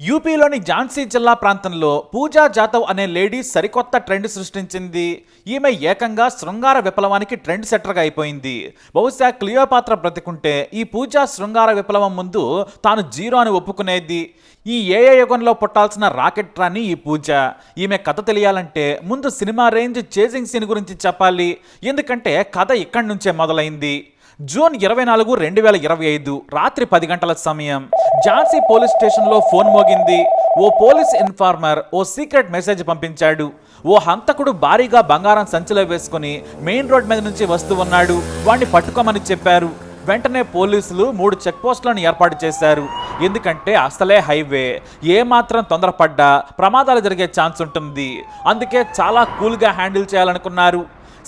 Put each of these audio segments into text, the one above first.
యూపీలోని ఝాన్సీ జిల్లా ప్రాంతంలో పూజా జాదవ్ అనే లేడీ సరికొత్త ట్రెండ్ సృష్టించింది. ఈమె ఏకంగా శృంగార విప్లవానికి ట్రెండ్ సెట్టర్గా అయిపోయింది. బహుశా క్లియోపాత్ర బ్రతికుంటే ఈ పూజా శృంగార విప్లవం ముందు తాను జీరో అని ఒప్పుకునేది. ఈ ఏఏ యుగంలో పుట్టాల్సిన రాకెట్ రాని ఈ పూజ. ఈమె కథ తెలియాలంటే ముందు సినిమా రేంజ్ చేజింగ్ సీన్ గురించి చెప్పాలి. ఎందుకంటే కథ ఇక్కడి నుంచే మొదలైంది. జూన్ ఇరవై నాలుగు రెండు వేల ఇరవై ఐదు రాత్రి పది గంటల సమయం ఝాన్సీ పోలీస్ స్టేషన్లో ఫోన్ మోగింది. ఓ పోలీస్ ఇన్ఫార్మర్ ఓ సీక్రెట్ మెసేజ్ పంపించాడు. ఓ హంతకుడు భారీగా బంగారం సంచిలో వేసుకుని మెయిన్ రోడ్ మీద నుంచి వస్తూ ఉన్నాడు. వాణ్ణి పట్టుకోమని చెప్పారు. వెంటనే పోలీసులు మూడు చెక్ పోస్టులను ఏర్పాటు చేశారు. ఎందుకంటే అసలే హైవే. ఏ మాత్రం తొందరపడ్డా ప్రమాదాలు జరిగే ఛాన్స్ ఉంటుంది. అందుకే చాలా కూల్గా హ్యాండిల్ చేయాలనుకున్నారు.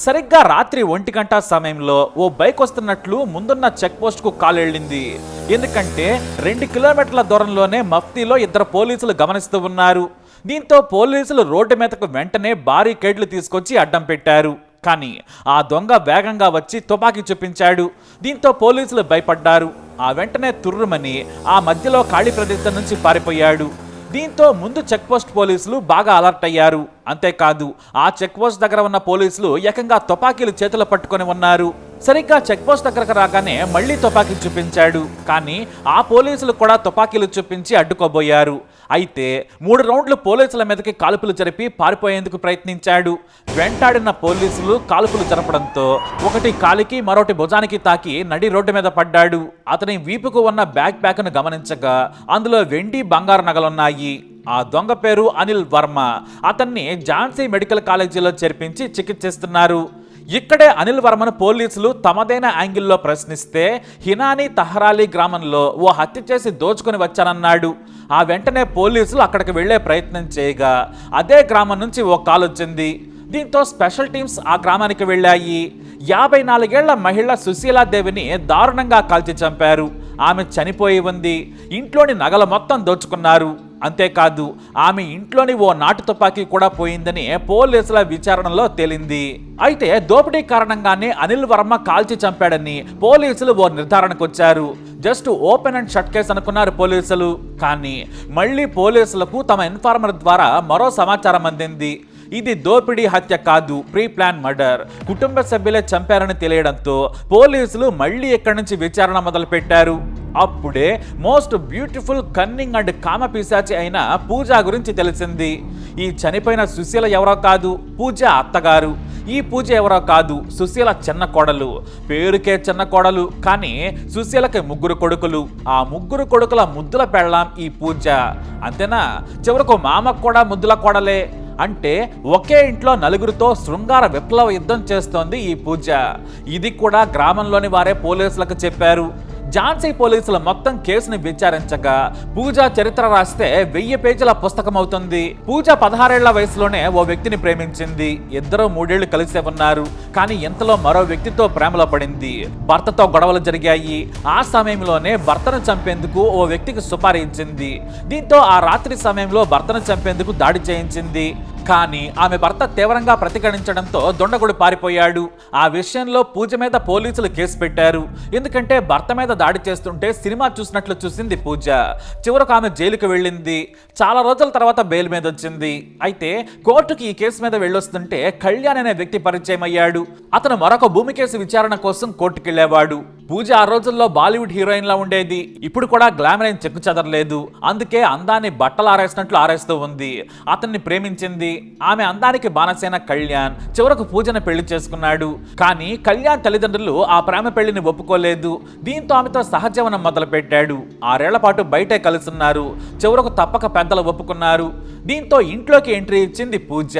సరిగ్గా రాత్రి ఒంటి గంట సమయంలో ఓ బైక్ వస్తున్నట్లు ముందున్న చెక్ పోస్ట్కు కాల్ ఎందుకంటే రెండు కిలోమీటర్ల దూరంలోనే మఫ్తీలో ఇద్దరు పోలీసులు గమనిస్తూ ఉన్నారు. దీంతో పోలీసులు రోడ్డు మీదకు వెంటనే భారీ కేడ్లు తీసుకొచ్చి అడ్డం పెట్టారు. కానీ ఆ దొంగ వేగంగా వచ్చి తుపాకీ చూపించాడు. దీంతో పోలీసులు భయపడ్డారు. ఆ వెంటనే తుర్రుమని ఆ మధ్యలో ఖాళీ ప్రదేశం నుంచి పారిపోయాడు. దీంతో ముందు చెక్పోస్ట్ పోలీసులు బాగా అలర్ట్ అయ్యారు. అంతేకాదు ఆ చెక్పోస్ట్ దగ్గర ఉన్న పోలీసులు ఏకంగా తుపాకీలు చేతులు పట్టుకొని ఉన్నారు. సరిగ్గా చెక్పోస్ట్ దగ్గరకు రాగానే మళ్ళీ తుపాకీలు చూపించాడు. కానీ ఆ పోలీసులు కూడా తుపాకీలు చూపించి అడ్డుకోబోయారు. అయితే మూడు రౌండ్లు పోలీసుల మీదకి కాల్పులు జరిపి పారిపోయేందుకు ప్రయత్నించాడు. వెంటాడిన పోలీసులు కాల్పులు జరపడంతో ఒకటి కాలికి మరొకటి భుజానికి తాకి నడి రోడ్డు మీద పడ్డాడు. అతని వీపుకు ఉన్న బ్యాక్ ప్యాక్ను గమనించగా అందులో వెండి బంగారు నగలున్నాయి. ఆ దొంగ పేరు అనిల్ వర్మ. అతన్ని ఝాన్సీ మెడికల్ కాలేజీలో చేర్పించి చికిత్సిస్తున్నారు. ఇక్కడే అనిల్ వర్మను పోలీసులు తమదైన యాంగిల్లో ప్రశ్నిస్తే హినాని తహరాలి గ్రామంలో ఓ హత్య చేసి దోచుకొని వచ్చానన్నాడు. ఆ వెంటనే పోలీసులు అక్కడికి వెళ్ళే ప్రయత్నం చేయగా అదే గ్రామం నుంచి ఓ కాల్ వచ్చింది. దీంతో స్పెషల్ టీమ్స్ ఆ గ్రామానికి వెళ్ళాయి. యాభై నాలుగేళ్ళ మహిళ సుశీలాదేవిని దారుణంగా కాల్చి చంపారు. ఆమె చనిపోయి ఉంది. ఇంట్లోని నగల మొత్తం దోచుకున్నారు. అంతేకాదు ఆమె ఇంట్లోని ఓ నాటు తుపాకీ కూడా పోయిందని పోలీసుల విచారణలో తేలింది. అయితే దోపిడీ కారణంగానే అనిల్ వర్మ కాల్చి చంపాడని పోలీసులు ఓ నిర్ధారణకు వచ్చారు. Just open and shut case అనుకున్నారు పోలీసులు. కానీ మళ్ళీ పోలీసులకు తమ ఇన్ఫార్మర్ ద్వారా మరో సమాచారం అందింది. ఇది దోపిడీ హత్య కాదు ప్రీ ప్లాన్ మర్డర్. కుటుంబ సభ్యులే చంపారని తెలియడంతో పోలీసులు మళ్ళీ ఇక్కడి నుంచి విచారణ మొదలుపెట్టారు. అప్పుడే మోస్ట్ బ్యూటిఫుల్ కన్నింగ్ అండ్ కామ పిశాచి అయిన పూజ గురించి తెలిసింది. ఈ చనిపోయిన సుశీల ఎవరో కాదు పూజ అత్తగారు. ఈ పూజ ఎవరో కాదు సుశీల చిన్న కోడలు. పేరుకే చిన్న కోడలు కానీ సుశీలకి ముగ్గురు కొడుకులు. ఆ ముగ్గురు కొడుకుల ముద్దుల పెళ్ళాం ఈ పూజ. అంతేనా? చివరకు మామకు కూడా ముద్దుల కోడలే. అంటే ఒకే ఇంట్లో నలుగురితో శృంగార విప్లవ యుద్ధం చేస్తోంది ఈ పూజ. ఇది కూడా గ్రామంలోని వారే పోలీసులకు చెప్పారు. ఝాన్సీ పోలీసులు మొత్తం కేసుని విచారించగా పూజ చరిత్ర రాస్తే వెయ్యి పేజీల పుస్తకం అవుతుంది పూజ పదహారేళ్ళ వయసులోనే ఓ వ్యక్తిని ప్రేమించింది. ఇద్దరు మూడేళ్ళు కలిసే ఉన్నారు. కానీ ఇంతలో మరో వ్యక్తితో ప్రేమలో పడింది. భర్తతో గొడవలు జరిగాయి. ఆ సమయంలోనే భర్తను చంపేందుకు ఓ వ్యక్తికి సుపారీ ఇచ్చింది. దీంతో ఆ రాత్రి సమయంలో భర్తను చంపేందుకు దాడి చేయించింది. కానీ ఆమె భర్త తీవ్రంగా ప్రతిఘటించడంతో దొండగుడు పారిపోయాడు. ఆ విషయంలో పూజ మీద పోలీసులు కేసు పెట్టారు. ఎందుకంటే భర్త మీద దాడి చేస్తుంటే సినిమా చూసినట్లు చూసింది పూజ. చివరకు ఆమె జైలుకు వెళ్ళింది. చాలా రోజుల తర్వాత బెయిల్ మీద వచ్చింది. అయితే కోర్టుకి ఈ కేసు మీద వెళ్ళొస్తుంటే కళ్యాణ్ అనే వ్యక్తి పరిచయం అయ్యాడు అతను మరొక భూమి కేసు విచారణ కోసం కోర్టుకెళ్ళేవాడు పూజ ఆ రోజుల్లో బాలీవుడ్ హీరోయిన్ లా ఉండేది. ఇప్పుడు కూడా గ్లామర్ అయిన చెక్కు చెదరలేదు అందుకే అందాన్ని బట్టలు ఆరేసినట్లు ఆరేస్తూ ఉంది. అతన్ని ప్రేమించింది. ఆమె అందానికి బాణసేన కళ్యాణ్. చివరకు పూజను పెళ్ళి చేసుకున్నాడు. కానీ కళ్యాణ్ తల్లిదండ్రులు ఆ ప్రేమ పెళ్ళిని ఒప్పుకోలేదు. దీంతో ఆమెతో సహజీవనం మొదలుపెట్టాడు. ఆరేళ్ళ పాటు బయటే కలుసున్నారు. చివరకు తప్పక పెద్దలు ఒప్పుకున్నారు. దీంతో ఇంట్లోకి ఎంట్రీ ఇచ్చింది పూజ.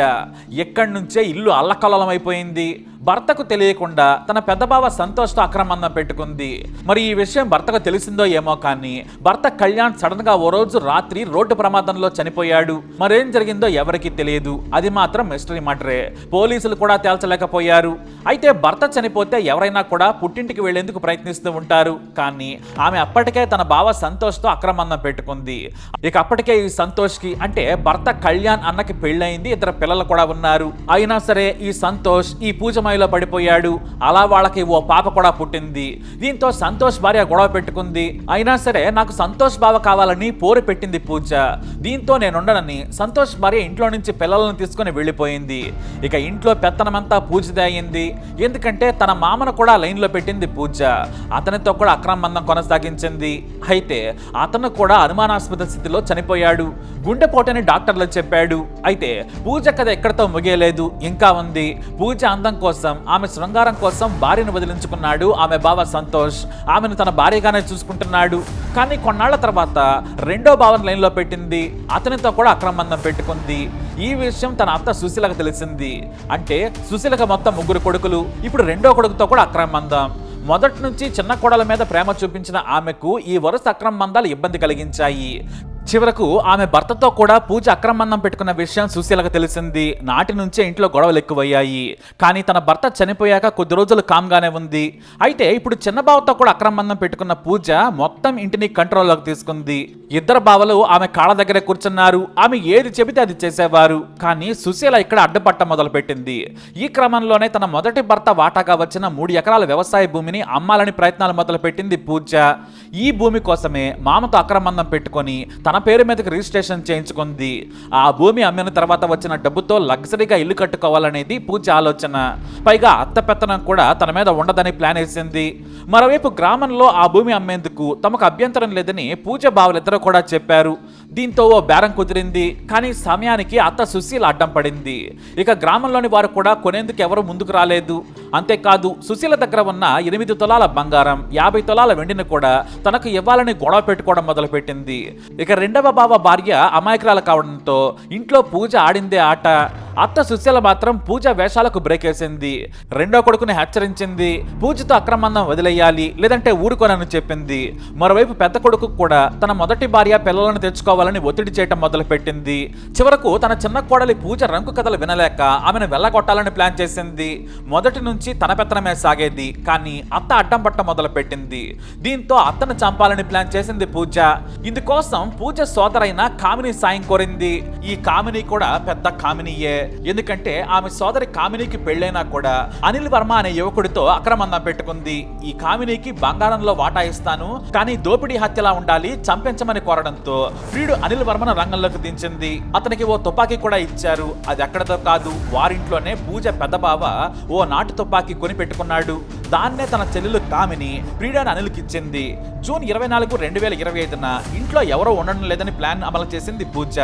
ఎక్కడి నుంచే ఇల్లు అల్లకల్లోలం అయిపోయింది భర్తకు తెలియకుండా తన పెద్ద బావ సంతోష్తో అక్రమందం పెట్టుకుంది. మరి ఈ విషయం భర్తకు తెలిసిందో ఏమో కానీ భర్త కళ్యాణ్ సడన్గా ఓ రోజు రాత్రి రోడ్డు ప్రమాదంలో చనిపోయాడు. మరేం జరిగిందో ఎవరికీ తెలియదు. అది మాత్రం మిస్టరీ మటరే పోలీసులు కూడా తేల్చలేకపోయారు. అయితే భర్త చనిపోతే ఎవరైనా కూడా పుట్టింటికి వెళ్ళేందుకు ప్రయత్నిస్తూ ఉంటారు. కానీ ఆమె అప్పటికే తన బావ సంతోష్తో అక్రమందం పెట్టుకుంది. ఇక అప్పటికే ఈ సంతోష్కి అంటే భర్త కళ్యాణ్ అన్నకి పెళ్ళయింది. ఇద్దరు పిల్లలు కూడా ఉన్నారు. అయినా సరే ఈ సంతోష్ ఈ పూజ కోమాయిలో పడిపోయాడు. అలా వాళ్ళకి ఓ పాప కూడా పుట్టింది. దీంతో సంతోష్ భార్య గొడవ పెట్టుకుంది. అయినా సరే నాకు సంతోష్ బావ కావాలని పోరు పెట్టింది పూజ. దీంతో నేనుండనని సంతోష్ భార్య ఇంట్లో నుంచి పిల్లలను తీసుకుని వెళ్ళిపోయింది. ఇక ఇంట్లో పెత్తనమంతా పూజదే అయింది. ఎందుకంటే తన మామను కూడా లైన్లో పెట్టింది పూజ. అతనితో కూడా అక్రమ బంధం కొనసాగించింది. అయితే అతను కూడా అనుమానాస్పద స్థితిలో చనిపోయాడు. గుండెపోటని డాక్టర్లు చెప్పాడు. అయితే పూజ కథ ఎక్కడితో ముగియలేదు. ఇంకా ఉంది. పూజ అందం కోసం ఆమె శృంగారం కోసం భార్యను వదిలించుకున్నాడు. ఆమె బావ సంతోష్ ఆమెను తన భార్యగానే చూసుకుంటున్నాడు. కానీ కొన్నాళ్ళ తర్వాత రెండో భావన లైన్లో పెట్టింది. అతనితో కూడా అక్రమందం పెట్టుకుంది. ఈ విషయం తన అత్త సుశీలకు తెలిసింది. అంటే సుశీలకు మొత్తం ముగ్గురు కొడుకులు ఇప్పుడు రెండో కొడుకుతో కూడా అక్రమందం. మొదటి నుంచి చిన్న కోడల మీద ప్రేమ చూపించిన ఆమెకు ఈ వరుస అక్రమ మందాలు ఇబ్బంది కలిగించాయి. చివరకు ఆమె భర్తతో కూడా పూజ అక్రమందం పెట్టుకున్న విషయం సుశీలకు తెలిసింది. నాటి నుంచే ఇంట్లో గొడవలు ఎక్కువయ్యాయి. కానీ తన భర్త చనిపోయాక కొద్ది రోజులు కామ్గానే ఉంది. అయితే ఇప్పుడు చిన్న బావతో కూడా అక్రమందం పెట్టుకున్న పూజ మొత్తం ఇంటిని కంట్రోల్లోకి తీసుకుంది. ఇద్దరు బావలు ఆమె కాళ్ళ దగ్గర కూర్చున్నారు. ఆమె ఏది చెబితే అది చేసేవారు. కానీ సుశీల ఇక్కడ అడ్డుపట్ట మొదలుపెట్టింది. ఈ క్రమంలోనే తన మొదటి భర్త వాటాగా వచ్చిన మూడు ఎకరాల వ్యవసాయ భూమిని అమ్మాలని ప్రయత్నాలు మొదలుపెట్టింది పూజ. ఈ భూమి కోసమే మామతో అక్రమందం పెట్టుకొని తన పేరు మీదకి రిజిస్ట్రేషన్ చేయించుకుంది. ఆ భూమి అమ్మిన తర్వాత వచ్చిన డబ్బుతో లగ్జరీగా ఇల్లు కట్టుకోవాలనేది పూజ ఆలోచన. పైగా అత్త పెత్తనం కూడా తన మీద ఉండదని ప్లాన్ వేసింది. మరోవైపు గ్రామంలో ఆ భూమి అమ్మేందుకు తమకు అభ్యంతరం లేదని పూజ బావులిద్దరూ కూడా చెప్పారు. దీంతో ఓ బేరం కుదిరింది. కానీ సమయానికి అత్త సుశీల అడ్డం పడింది. ఇక గ్రామంలోని వారు కూడా కొనేందుకు ఎవరు ముందుకు రాలేదు. అంతేకాదు సుశీల దగ్గర ఉన్న ఎనిమిది తులాల బంగారం యాభై తులాల వెండిని కూడా తనకు ఇవ్వాలని గొడవ పెట్టుకోవడం మొదలుపెట్టింది. ఇక రెండవ బావ భార్య అమాయకురాలు కావడంతో ఇంట్లో పూజ ఆడిందే ఆట. అత్త సుశీల మాత్రం పూజ వేషాలకు బ్రేక్ వేసింది. రెండో కొడుకుని హెచ్చరించింది. పూజతో అక్రమందం వదిలేయాలి లేదంటే ఊరుకోనని చెప్పింది. మరోవైపు పెద్ద కొడుకు కూడా తన మొదటి భార్య పిల్లలను తెచ్చుకోవాలని ఒత్తిడి చేయటం మొదలుపెట్టింది. చివరకు తన చిన్న కోడలి పూజ రంకు కథలు వినలేక ఆమెను వెళ్ళగొట్టాలని ప్లాన్ చేసింది. మొదటి నుంచి తన పెత్తనమే సాగేది కానీ అత్త అడ్డం పట్ట మొదలుపెట్టింది. దీంతో అత్తను చంపాలని ప్లాన్ చేసింది పూజ. ఇందుకోసం పూజ పూజ సోదరైన కామిని సాయం కోరింది. ఈ కామిని కూడా పెద్ద కామినియే. ఎందుకంటే ఆమె సోదరి కామినికి పెళ్ళైనా కూడా అనిల్ వర్మ అనే యువకుడితో అక్రమందం పెట్టుకుంది. ఈ కామినికి బంగారంలో వాటా ఇస్తాను కానీ దోపిడీ హత్యలా ఉండాలి చంపించమని కోరడంతో ఫ్రీడు అనిల్ వర్మను రంగంలోకి దించింది. అతనికి ఓ తుపాకీ కూడా ఇచ్చారు. అది ఎక్కడతో కాదు వారింట్లోనే పూజ పెద్ద బావ ఓ నాటు తుపాకీ కొని పెట్టుకున్నాడు. దాన్నే తన చెల్లెలు కామిని ఫ్రీడాన్ అనిల్కి ఇచ్చింది జూన్ ఇరవై నాలుగు రెండు వేల ఇరవై ఐదున ఇంట్లో ఎవరో ఉండడం లేదని ప్లాన్ అమలు చేసింది పూజ.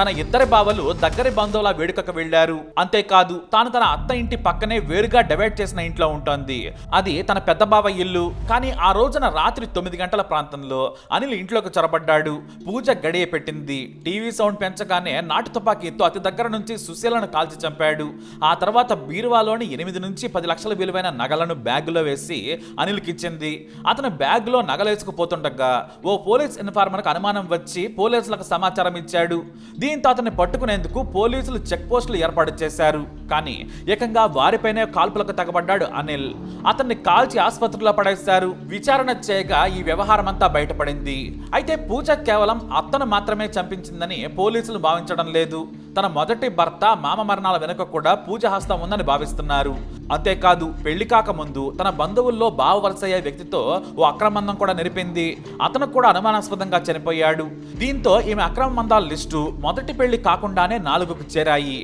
తన ఇద్దరి బావలు దగ్గరి బంధువుల వేడుకకు వెళ్ళారు అంతేకాదు తాను తన అత్త ఇంటి పక్కనే వేరుగా డివైడ్ చేసిన ఇంట్లో ఉంటుంది. అది తన పెద్ద బావ ఇల్లు. కానీ ఆ రోజున రాత్రి తొమ్మిది గంటల ప్రాంతంలో అనిల్ ఇంట్లోకి చొరబడ్డాడు. పూజ గడియ పెట్టింది. టీవీ సౌండ్ పెంచగానే నాటు తుపాకీతో అతి దగ్గర నుంచి సుశీలను కాల్చి చంపాడు. ఆ తర్వాత బీరువాలోని ఎనిమిది నుంచి పది లక్షల విలువైన నగలను బ్యాగులో వేసి అనిల్కిచ్చింది. అతను బ్యాగులో నగలేసుకుపోతుండగా ఓ పోలీస్ ఇన్ఫార్మర్కు అనుమానం వచ్చి పోలీసులకు సమాచారం ఇచ్చాడు. దీంతో అతన్ని పట్టుకునేందుకు పోలీసులు చెక్ పోస్టులు ఏర్పాటు చేశారు. కానీ ఏకంగా వారిపైనే కాల్పులకు తగబడ్డాడు అనిల్. అతన్ని కాల్చి ఆసుపత్రిలో పడేశారు. విచారణ చేయగా ఈ వ్యవహారం అంతా బయటపడింది. అయితే పూజ కేవలం అత్తను మాత్రమే చంపించిందని పోలీసులు భావించడం లేదు. తన మొదటి భర్త మామ మరణాల వెనుక కూడా పూజ హస్తం ఉందని భావిస్తున్నారు. అంతేకాదు పెళ్ళి కాకముందు తన బంధువుల్లో బావ వలసయ్యే వ్యక్తితో ఓ అక్రమందం కూడా నెరిపింది అతను కూడా అనుమానాస్పదంగా చనిపోయాడు. దీంతో ఈమె అక్రమ మందాల లిస్టు మొదటి పెళ్ళి కాకుండానే నాలుగుకు చేరాయి.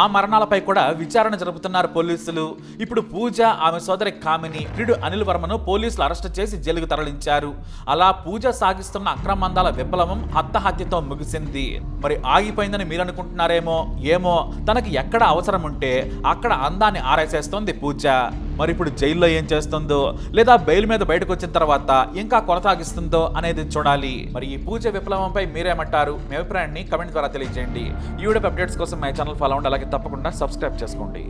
ఆ మరణాలపై కూడా విచారణ జరుపుతున్నారు పోలీసులు. ఇప్పుడు పూజ ఆమె సోదరి కామిని ప్రియుడు అనిల్ వర్మను పోలీసులు అరెస్ట్ చేసి జైలుకు తరలించారు. అలా పూజ సాగిస్తున్న అక్రమందాల విప్లవం హత్తహత్యతో ముగిసింది. మరి ఆగిపోయిందని మీరు చేస్తారేమో ఏమో తనకి ఎక్కడ అవసరం ఉంటే అక్కడ అందాన్ని ఆరేసేస్తోంది పూజ. మరి ఇప్పుడు జైల్లో ఏం చేస్తుందో లేదా బెయిల్ మీద బయటకు వచ్చిన తర్వాత ఇంకా కొనసాగిస్తుందో అనేది చూడాలి. మరి ఈ పూజ విప్లవంపై మీరేమంటారు? మీ అభిప్రాయాన్ని కమెంట్ ద్వారా తెలియజేయండి. ఈ వీడియో అప్డేట్స్ కోసం మై ఛానల్ ఫాలో అవ్వండి అలాగే తప్పకుండా సబ్స్క్రైబ్ చేసుకోండి.